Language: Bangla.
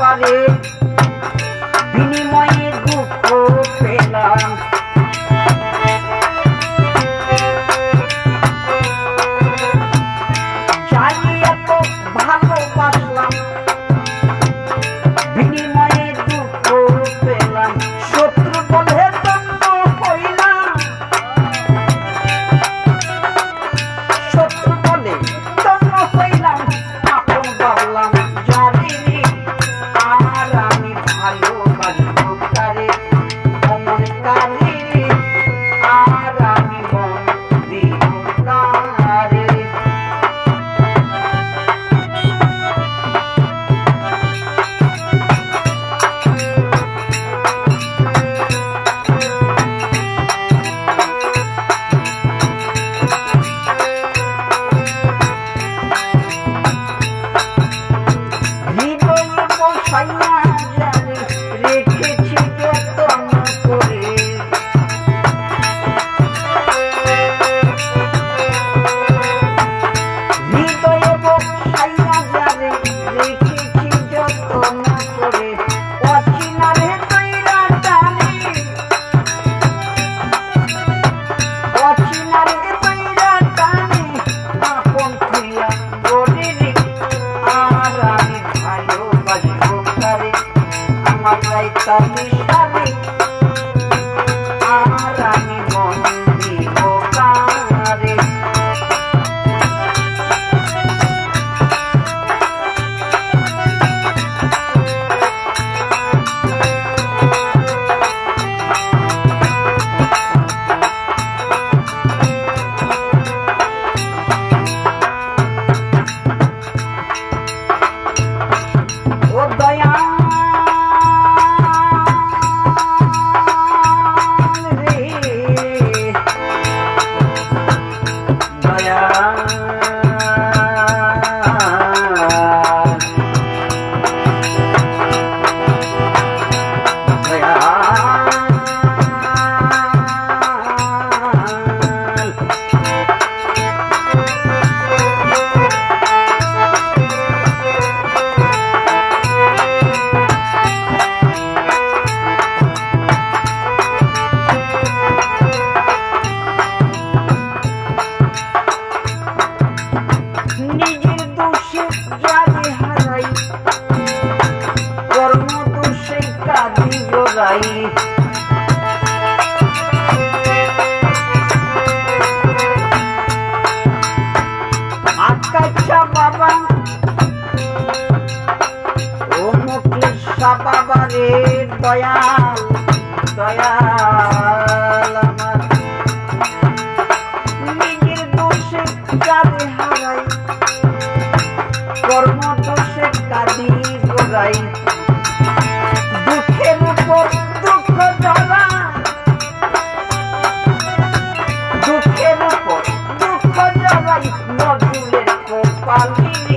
巴黎。right side, left side. বাবা রে দয়াল দয়াল আমার। নিজের দোষে কাঁদে হারাই, কর্ম দোষে কাঁদি গোড়াই দুঃখের উপর দুঃখ জ্বালা দুঃখের উপর দুঃখ জ্বালাই নজরুলের কপালিনী